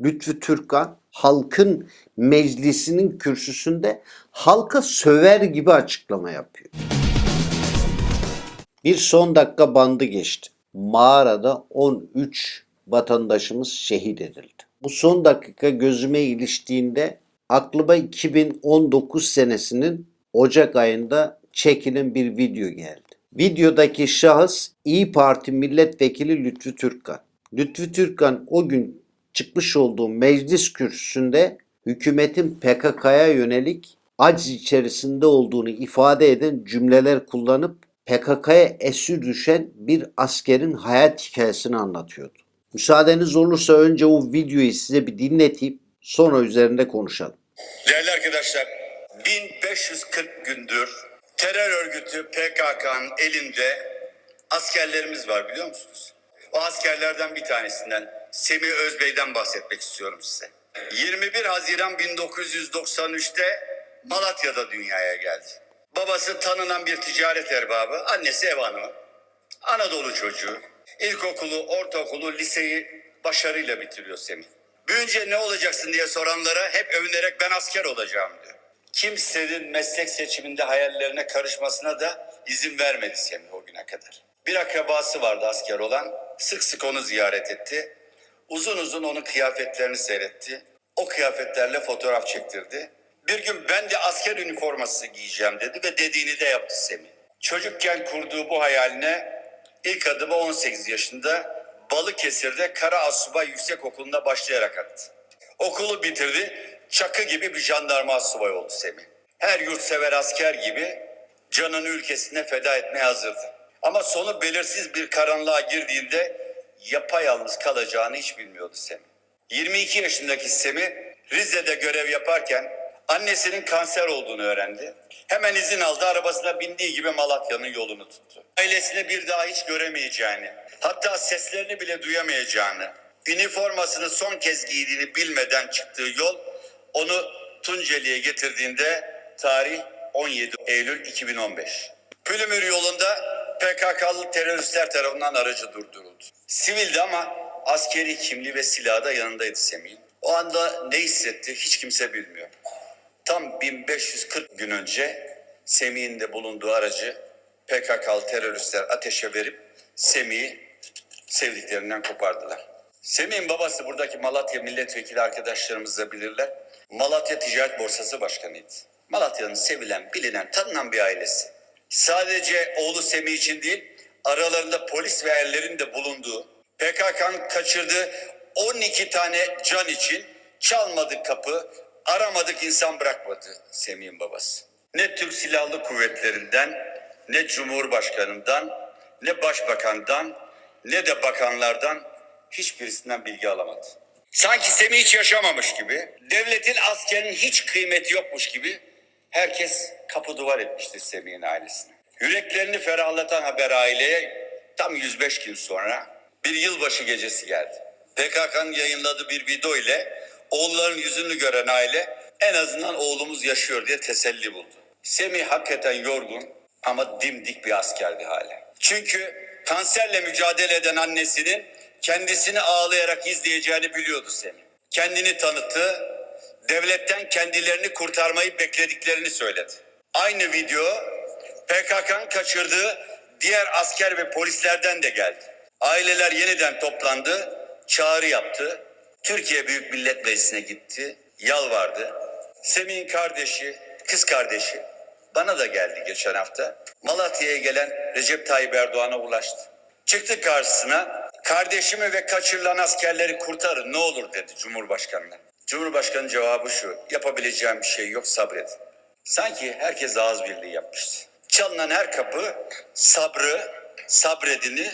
Lütfü Türkan halkın meclisinin kürsüsünde halka söver gibi açıklama yapıyor. Bir son dakika bandı geçti. Mağarada 13 vatandaşımız şehit edildi. Bu son dakika gözüme iliştiğinde aklıma 2019 senesinin Ocak ayında çekilen bir video geldi. Videodaki şahıs İyi Parti milletvekili Lütfü Türkkan. Lütfü Türkkan o gün çıkmış olduğu meclis kürsüsünde hükümetin PKK'ya yönelik aciz içerisinde olduğunu ifade eden cümleler kullanıp PKK'ya esir düşen bir askerin hayat hikayesini anlatıyordu. Müsaadeniz olursa önce o videoyu size bir dinleteyim, sonra üzerinde konuşalım. Değerli arkadaşlar, 1540 gündür terör örgütü PKK'nın elinde askerlerimiz var biliyor musunuz? O askerlerden bir tanesinden Semih Özbey'den bahsetmek istiyorum size. 21 Haziran 1993'te Malatya'da dünyaya geldi. Babası tanınan bir ticaret erbabı, annesi ev hanımı. Anadolu çocuğu. İlkokulu, ortaokulu, liseyi başarıyla bitiriyor Semih. Büyünce ne olacaksın diye soranlara hep övünerek ben asker olacağım diyor. Kimsenin meslek seçiminde hayallerine karışmasına da izin vermedi Semih o güne kadar. Bir akrabası vardı asker olan. Sık sık onu ziyaret etti. Uzun uzun onun kıyafetlerini seyretti. O kıyafetlerle fotoğraf çektirdi. Bir gün ben de asker üniforması giyeceğim dedi ve dediğini de yaptı Semih. Çocukken kurduğu bu hayaline ilk adımı 18 yaşında Balıkesir'de Kara Asubay Yüksek Okulu'nda başlayarak attı. Okulu bitirdi, çakı gibi bir jandarma asubay oldu Semih. Her yurtsever asker gibi canını ülkesine feda etmeye hazırdı. Ama sonu belirsiz bir karanlığa girdiğinde yapayalnız kalacağını hiç bilmiyordu Semih. 22 yaşındaki Semih Rize'de görev yaparken annesinin kanser olduğunu öğrendi. Hemen izin aldı arabasına bindiği gibi Malatya'nın yolunu tuttu. Ailesini bir daha hiç göremeyeceğini, hatta seslerini bile duyamayacağını, üniformasını son kez giydiğini bilmeden çıktığı yol onu Tunceli'ye getirdiğinde tarih 17 Eylül 2015. Pülümür yolunda PKK'lı teröristler tarafından aracı durduruldu. Sivildi ama askeri kimliği ve silahı da yanındaydı Semih'in. O anda ne hissetti hiç kimse bilmiyor. Tam 1540 gün önce Semih'in de bulunduğu aracı PKK'lı teröristler ateşe verip Semih'i sevdiklerinden kopardılar. Semih'in babası buradaki Malatya milletvekili arkadaşlarımız da bilirler. Malatya Ticaret Borsası Başkanıydı. Malatya'nın sevilen, bilinen, tanınan bir ailesi. Sadece oğlu Semih için değil, aralarında polis ve erlerin de bulunduğu, PKK'nın kaçırdığı 12 tane can için çalmadık kapı, aramadık insan bırakmadı Semih'in babası. Ne Türk Silahlı Kuvvetleri'nden, ne Cumhurbaşkanı'ndan, ne Başbakan'dan, ne de bakanlardan hiçbirisinden bilgi alamadı. Sanki Semih hiç yaşamamış gibi, devletin askerinin hiç kıymeti yokmuş gibi herkes kapı duvar etmişti Semih'in ailesine. Yüreklerini ferahlatan haber aileye tam 105 gün sonra bir yılbaşı gecesi geldi. PKK'nın yayınladığı bir video ile oğulların yüzünü gören aile en azından oğlumuz yaşıyor diye teselli buldu. Semih hakikaten yorgun ama dimdik bir askerdi hala. Çünkü kanserle mücadele eden annesinin kendisini ağlayarak izleyeceğini biliyordu Semih. Kendini tanıttı, devletten kendilerini kurtarmayı beklediklerini söyledi. Aynı video PKK'nın kaçırdığı diğer asker ve polislerden de geldi. Aileler yeniden toplandı, çağrı yaptı. Türkiye Büyük Millet Meclisi'ne gitti, yalvardı. Semih'in kardeşi, kız kardeşi bana da geldi geçen hafta. Malatya'ya gelen Recep Tayyip Erdoğan'a ulaştı. Çıktı karşısına kardeşimi ve kaçırılan askerleri kurtarın ne olur dedi Cumhurbaşkanı'na. Cumhurbaşkanı cevabı şu yapabileceğim bir şey yok sabredin. Sanki herkes ağız birliği yapmıştı. Çalınan her kapı sabrı, sabredini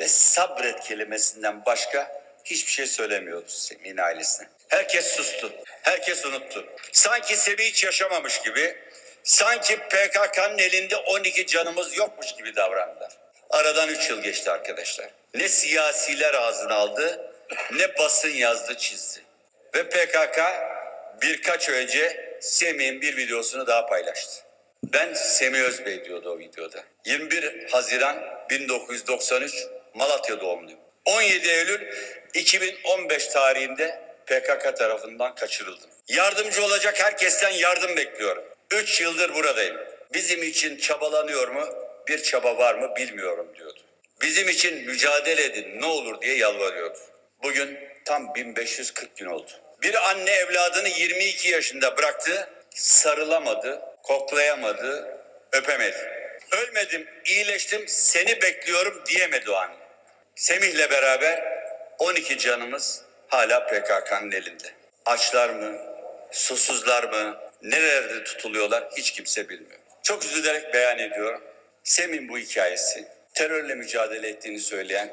ve sabret kelimesinden başka hiçbir şey söylemiyordu Semih'in ailesine. Herkes sustu. Herkes unuttu. Sanki Semih hiç yaşamamış gibi, sanki PKK'nın elinde 12 canımız yokmuş gibi davrandılar. Aradan 3 yıl geçti arkadaşlar. Ne siyasiler ağzına aldı, ne basın yazdı çizdi. Ve PKK birkaç önce Semih'in bir videosunu daha paylaştı. Ben Semih Özbey diyordu o videoda. 21 Haziran 1993 Malatya doğumluyum. 17 Eylül 2015 tarihinde PKK tarafından kaçırıldım. Yardımcı olacak herkesten yardım bekliyorum. 3 yıldır buradayım. Bizim için çabalanıyor mu? Bir çaba var mı bilmiyorum diyordu. Bizim için mücadele edin ne olur diye yalvarıyordu. Bugün tam 1540 gün oldu. Bir anne evladını 22 yaşında bıraktı, sarılamadı, koklayamadı, öpemedi. Ölmedim, iyileştim, seni bekliyorum diyemedi o anne. Semih'le beraber 12 canımız hala PKK'nın elinde. Açlar mı, susuzlar mı, nerelerde tutuluyorlar hiç kimse bilmiyor. Çok üzülerek beyan ediyorum. Semih'in bu hikayesi terörle mücadele ettiğini söyleyen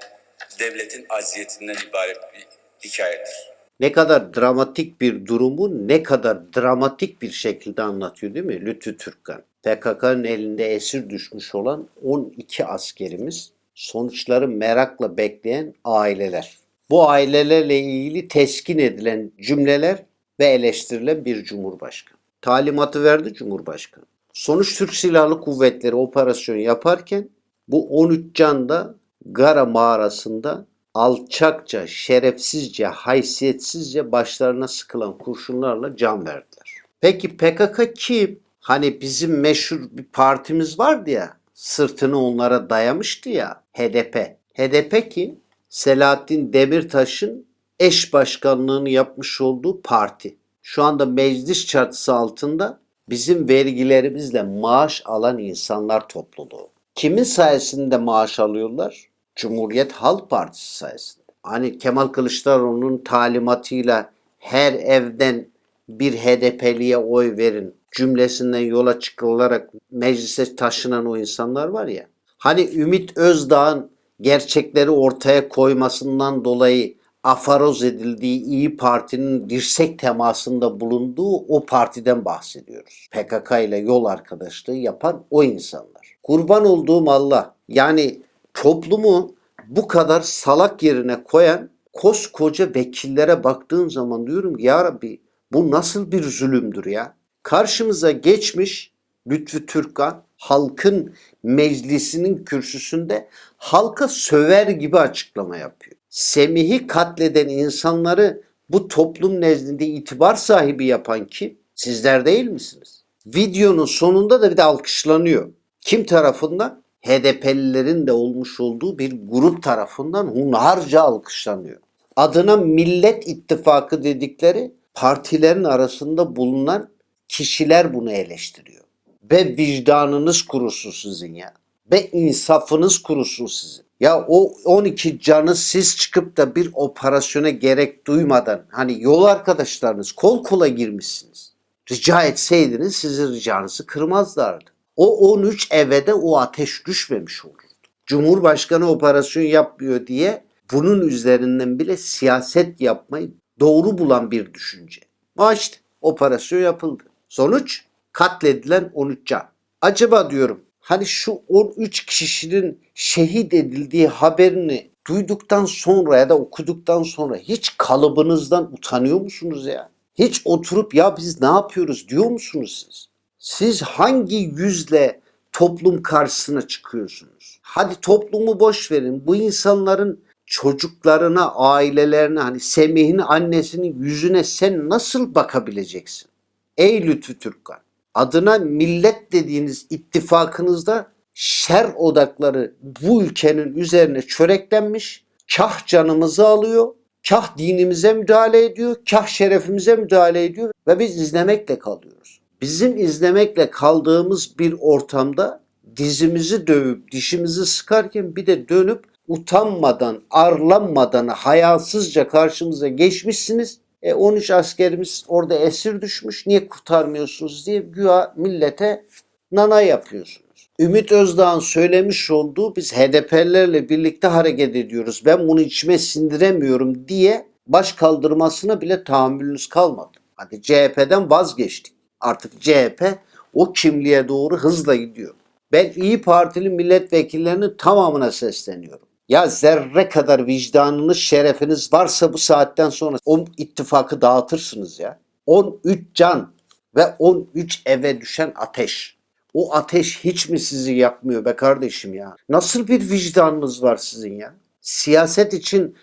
devletin aziyetinden ibaret bir hikayedir. Ne kadar dramatik bir durumu ne kadar dramatik bir şekilde anlatıyor değil mi Lütfü Türkkan? PKK'nın elinde esir düşmüş olan 12 askerimiz, sonuçları merakla bekleyen aileler. Bu ailelerle ilgili teskin edilen cümleler ve eleştirilen bir cumhurbaşkanı. Talimatı verdi Cumhurbaşkanı. Sonuç Türk Silahlı Kuvvetleri operasyon yaparken bu 13 can da Gara mağarasında alçakça, şerefsizce, haysiyetsizce başlarına sıkılan kurşunlarla can verdiler. Peki PKK kim? Hani bizim meşhur bir partimiz vardı ya, sırtını onlara dayamıştı ya, HDP. HDP kim? Selahattin Demirtaş'ın eş başkanlığını yapmış olduğu parti. Şu anda meclis çatısı altında bizim vergilerimizle maaş alan insanlar topluluğu. Kimin sayesinde maaş alıyorlar? Cumhuriyet Halk Partisi sayesinde. Hani Kemal Kılıçdaroğlu'nun talimatıyla her evden bir HDP'liye oy verin cümlesinden yola çıkılarak meclise taşınan o insanlar var ya. Hani Ümit Özdağ'ın gerçekleri ortaya koymasından dolayı afaroz edildiği İyi Parti'nin dirsek temasında bulunduğu o partiden bahsediyoruz. PKK ile yol arkadaşlığı yapan o insanlar. Kurban olduğum Allah yani toplumu bu kadar salak yerine koyan koskoca vekillere baktığım zaman diyorum ki ya Rabbi bu nasıl bir zulümdür ya? Karşımıza geçmiş Lütfü Türkkan halkın meclisinin kürsüsünde halka söver gibi açıklama yapıyor. Semih'i katleden insanları bu toplum nezdinde itibar sahibi yapan kim? Sizler değil misiniz? Videonun sonunda da bir de alkışlanıyor. Kim tarafından? HDP'lilerin de olmuş olduğu bir grup tarafından hunharca alkışlanıyor. Adına Millet İttifakı dedikleri partilerin arasında bulunan kişiler bunu eleştiriyor. Ve vicdanınız kurusun sizin ya. Ve insafınız kurusun sizin. Ya o 12 canı siz çıkıp da bir operasyona gerek duymadan hani yol arkadaşlarınız kol kola girmişsiniz. Rica etseydiniz sizin ricanızı kırmazlardı. O 13 eve de o ateş düşmemiş olurdu. Cumhurbaşkanı operasyon yapmıyor diye bunun üzerinden bile siyaset yapmayı doğru bulan bir düşünce. Ama işte operasyon yapıldı. Sonuç katledilen 13 can. Acaba diyorum hani şu 13 kişinin şehit edildiği haberini duyduktan sonra ya da okuduktan sonra hiç kalıbınızdan utanıyor musunuz ya? Hiç oturup ya biz ne yapıyoruz diyor musunuz siz? Siz hangi yüzle toplum karşısına çıkıyorsunuz? Hadi toplumu boş verin. Bu insanların çocuklarına, ailelerine hani Semih'in annesinin yüzüne sen nasıl bakabileceksin? Ey Lütfü Türkkan, adına millet dediğiniz ittifakınızda şer odakları bu ülkenin üzerine çöreklenmiş, kah canımızı alıyor, kah dinimize müdahale ediyor, kah şerefimize müdahale ediyor ve biz izlemekle kalıyoruz. Bizim izlemekle kaldığımız bir ortamda dizimizi dövüp dişimizi sıkarken bir de dönüp utanmadan, arlanmadan, hayasızca karşımıza geçmişsiniz. E 13 askerimiz orada esir düşmüş. Niye kurtarmıyorsunuz diye güya millete nana yapıyorsunuz. Ümit Özdağ'ın söylemiş olduğu biz HDP'lerle birlikte hareket ediyoruz. Ben bunu içime sindiremiyorum diye baş kaldırmasına bile tahammülünüz kalmadı. Hadi CHP'den vazgeçtik. Artık CHP o kimliğe doğru hızla gidiyor. Ben İyi Partili milletvekillerinin tamamına sesleniyorum. Ya zerre kadar vicdanınız, şerefiniz varsa bu saatten sonra o ittifakı dağıtırsınız ya. 13 can ve 13 eve düşen ateş. O ateş hiç mi sizi yakmıyor be kardeşim ya? Nasıl bir vicdanınız var sizin ya? Siyaset için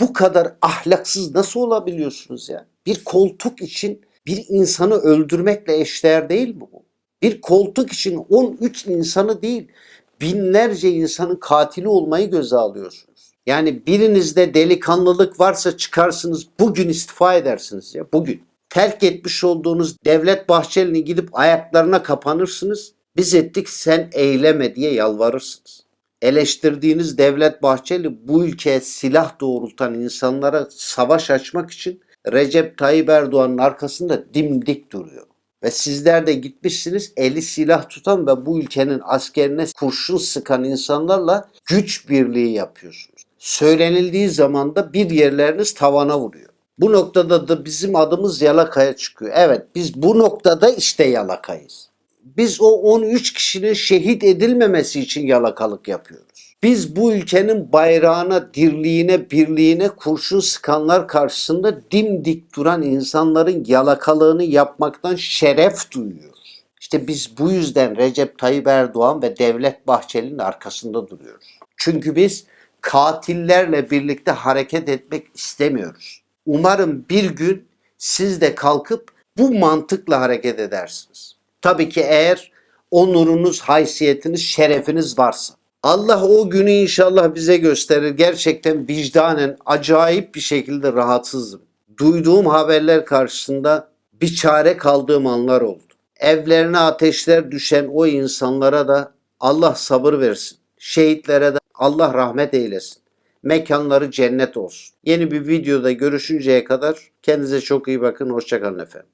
bu kadar ahlaksız nasıl olabiliyorsunuz ya? Bir koltuk için bir insanı öldürmekle eşdeğer değil mi bu? Bir koltuk için 13 insanı değil, binlerce insanın katili olmayı göze alıyorsunuz. Yani birinizde delikanlılık varsa çıkarsınız bugün istifa edersiniz ya bugün. Terk etmiş olduğunuz Devlet Bahçeli'nin gidip ayaklarına kapanırsınız. Biz ettik sen eyleme diye yalvarırsınız. Eleştirdiğiniz Devlet Bahçeli bu ülkeye silah doğrultan insanlara savaş açmak için Recep Tayyip Erdoğan'ın arkasında dimdik duruyor. Ve sizler de gitmişsiniz eli silah tutan ve bu ülkenin askerine kurşun sıkan insanlarla güç birliği yapıyorsunuz. Söylenildiği zaman da bir yerleriniz tavana vuruyor. Bu noktada da bizim adımız yalakaya çıkıyor. Evet biz bu noktada işte yalakayız. Biz o 13 kişinin şehit edilmemesi için yalakalık yapıyoruz. Biz bu ülkenin bayrağına, dirliğine, birliğine kurşun sıkanlar karşısında dimdik duran insanların yalakalığını yapmaktan şeref duyuyoruz. İşte biz bu yüzden Recep Tayyip Erdoğan ve Devlet Bahçeli'nin arkasında duruyoruz. Çünkü biz katillerle birlikte hareket etmek istemiyoruz. Umarım bir gün siz de kalkıp bu mantıkla hareket edersiniz. Tabii ki eğer onurunuz, haysiyetiniz, şerefiniz varsa. Allah o günü inşallah bize gösterir. Gerçekten vicdanen acayip bir şekilde rahatsızım. Duyduğum haberler karşısında bir çare kaldığım anlar oldu. Evlerine ateşler düşen o insanlara da Allah sabır versin. Şehitlere de Allah rahmet eylesin. Mekanları cennet olsun. Yeni bir videoda görüşünceye kadar kendinize çok iyi bakın. Hoşçakalın efendim.